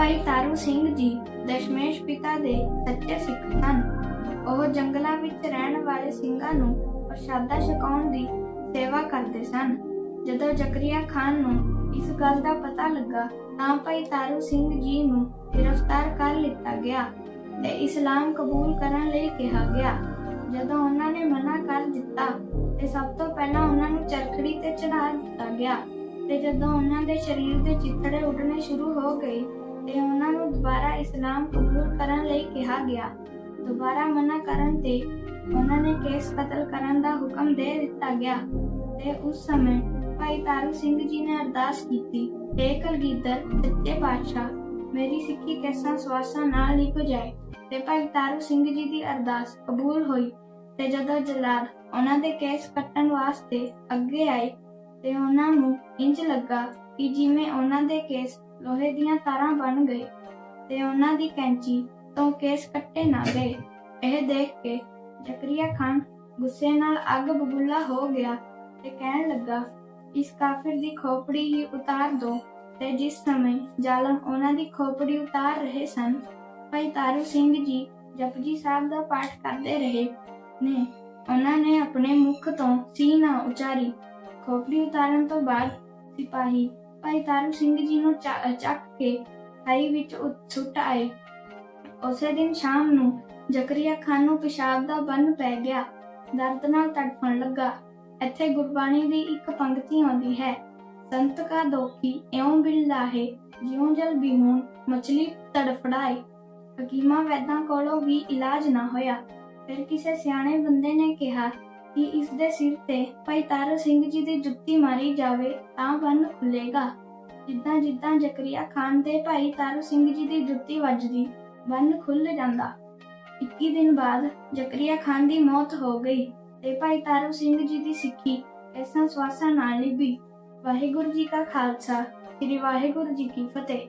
ਭਾਈ ਤਾਰੂ ਸਿੰਘ ਜੀ, ਦਸ਼ਮੇਸ਼ ਪਿਤਾ ਦੇ ਸੱਚੇ ਸਿੱਖ ਸਨ। ਉਹ ਜੰਗਲਾਂ ਵਿੱਚ ਰਹਿਣ ਵਾਲੇ ਸਿੰਘਾਂ ਨੂੰ ਪ੍ਰਸ਼ਾਦਾ ਛਕਾਉਣ ਦੀ ਸੇਵਾ ਕਰਦੇ ਸਨ। ਜਦੋਂ ਜ਼ਕਰੀਆ ਖਾਨ ਨੂੰ ਇਸ ਗੱਲ ਦਾ ਪਤਾ ਲੱਗਾ, ਤਾਂ ਭਾਈ ਤਾਰੂ ਸਿੰਘ ਜੀ ਨੂੰ ਗ੍ਰਿਫਤਾਰ ਕਰ ਲਿੱਤਾ ਗਿਆ ਤੇ ਇਸਲਾਮ ਕਬੂਲ ਕਰਨ ਲਈ ਕਿਹਾ ਗਿਆ। ਜਦੋਂ ਉਹਨਾਂ ਨੇ ਮਨਾ ਕਰ ਦਿੱਤਾ ਤੇ ਸਭ ਤੋਂ ਪਹਿਲਾਂ ਉਹਨਾਂ ਨੂੰ ਚਰਖੜੀ ਤੇ ਚੜਾ ਦਿੱਤਾ ਗਿਆ ਤੇ ਜਦੋਂ ਉਹਨਾਂ ਦੇ ਸਰੀਰ ਦੇ ਚਿੱਤੜੇ ਉੱਡਣੇ ਸ਼ੁਰੂ ਹੋ ਗਏ ਤੇ ਉਹਨਾਂ ਨੂੰ ਦੁਬਾਰਾ ਇਸਲਾਮ ਕਬੂਲ ਕਰਨ ਲਈ ਕਿਹਾ ਗਿਆ। ਦੁਬਾਰਾ ਮਨਾ ਕਰਨ ਤੇ ਉਹਨਾਂ ਨੇ ਕੇਸ ਕਤਲ ਕਰਨ ਦਾ ਹੁਕਮ ਦੇ ਦਿੱਤਾ ਗਿਆ ਤੇ ਉਸ ਸਮੇਂ ਭਾਈ ਤਾਰੂ ਸਿੰਘ ਜੀ ਨੇ ਅਰਦਾਸ ਕੀਤੀ ਏ ਕਲਗੀਧਰ, ਸੱਚੇ ਪਾਤਸ਼ਾਹ, ਮੇਰੀ ਸਿੱਖੀ ਕੈਸਾਂ ਸਵਾਸਾਂ ਨਾਲ ਲਿਪ ਜਾਏ। ਤੇ ਭਾਈ ਤਾਰੂ ਸਿੰਘ ਜੀ ਦੀ ਅਰਦਾਸ ਕਬੂਲ ਹੋਈ ਤੇ ਜਦੋਂ ਜਲਾਦ ਉਹਨਾਂ ਦੇ ਕੇਸ ਕੱਟਣ ਵਾਸਤੇ ਅੱਗੇ ਆਏ ਤੇ ਉਹਨਾਂ ਨੂੰ ਇੰਜ ਲੱਗਾ ਕਿ ਜਿਵੇਂ ਉਹਨਾਂ ਦੇ ਕੇਸ ਲੋਹੇ ਦੀਆਂ ਤਾਰਾਂ ਬਣ ਗਏ ਤੇ ਉਹਨਾਂ ਦੀ ਕੈਂਚੀ ਤੋਂ ਕੇਸ ਕੱਟੇ ਨਾ ਗਏ। ਇਹ ਦੇਖ ਕੇ ਜ਼ਕਰੀਆ ਖਾਨ ਗੁੱਸੇ ਨਾਲ ਅੱਗ ਬਬੂਲਾ ਹੋ ਗਿਆ ਤੇ ਕਹਿਣ ਲੱਗਾ, ਇਸ ਕਾਫਿਰ ਦੀ ਖੋਪੜੀ ਹੀ ਉਤਾਰ ਦੋ ਤੇ ਜਿਸ ਸਮੇਂ ਜ਼ਾਲਮ ਉਹਨਾਂ ਦੀ ਖੋਪੜੀ ਉਤਾਰ ਰਹੇ ਸਨ, ਭਾਈ ਤਾਰੂ ਸਿੰਘ ਜੀ ਜਪਜੀ ਸਾਹਿਬ ਦਾ ਪਾਠ ਕਰਦੇ ਰਹੇ। ਨੇ ਉਹਨਾਂ ਨੇ ਆਪਣੇ ਮੁਖ ਤੋਂ ਸੀ ਨਾ ਉਚਾਰੀ। ਖੋਪੜੀ ਉਤਾਰਨ ਤੋਂ ਬਾਅਦ ਸਿਪਾਹੀ ਭਾਈ ਤਾਰੂ ਸਿੰਘ ਜੀ ਨੂੰ ਚੱਕ ਕੇ ਖਾਈ ਵਿੱਚ ਸੁੱਟ ਆਏ। ਉਸੇ ਦਿਨ ਸ਼ਾਮ ਨੂੰ ਜ਼ਕਰੀਆ ਖਾਨ ਨੂੰ ਪਿਸ਼ਾਬ ਦਾ ਬੰਨ ਪੈ ਗਿਆ। ਦਰਦ ਨਾਲ ਤੜਫਣ ਲੱਗਾ। ਇੱਥੇ ਗੁਰਬਾਣੀ ਦੀ ਇੱਕ ਪੰਕਤੀ ਆਉਂਦੀ ਹੈ, ਸੰਤ ਕਾ ਦੋਖੀ ਇਉਂ ਬਿਲ ਲਾਹੇ, ਜਿਉਂ ਜਲ ਬਿਹੂਨ ਮਛਲੀ ਤੜਫੜਾਏ। ਹਕੀਮਾਂ ਵੈਦਾਂ ਕੋਲੋਂ ਵੀ ਇਲਾਜ ਨਾ ਹੋਇਆ। ਫਿਰ ਕਿਸੇ ਸਿਆਣੇ ਬੰਦੇ ਨੇ ਕਿਹਾ ਕਿ ਇਸ ਦੇ ਸਿਰ ਤੇ ਭਾਈ ਤਾਰੂ ਸਿੰਘ ਜੀ ਦੀ ਜੁੱਤੀ ਮਾਰੀ ਜਾਵੇ, ਤਾਂ ਬੰਨ ਖੁੱਲੇਗਾ ਜਿੱਦਾਂ ਜਿੱਦਾਂ ਜ਼ਕਰੀਆ ਖਾਨ ਤੇ ਭਾਈ ਤਾਰੂ ਸਿੰਘ ਜੀ ਦੀ ਜੁੱਤੀ ਵੱਜਦੀ, ਬੰਨ ਖੁੱਲ ਜਾਂਦਾ। 21 ਦਿਨ ਬਾਅਦ ਜ਼ਕਰੀਆ ਖਾਨ ਦੀ ਮੌਤ ਹੋ ਗਈ ਤੇ ਭਾਈ ਤਾਰੂ ਸਿੰਘ ਜੀ ਦੀ ਸਿੱਖੀ ਐਸਾ ਸਵਾਸਾਂ ਨਾਲ ਲਿਬੀ ਵਾਹਿਗੁਰੂ ਜੀ ਕਾ ਖਾਲਸਾ, ਸ੍ਰੀ ਵਾਹਿਗੁਰੂ ਜੀ ਕੀ ਫਤਿਹ।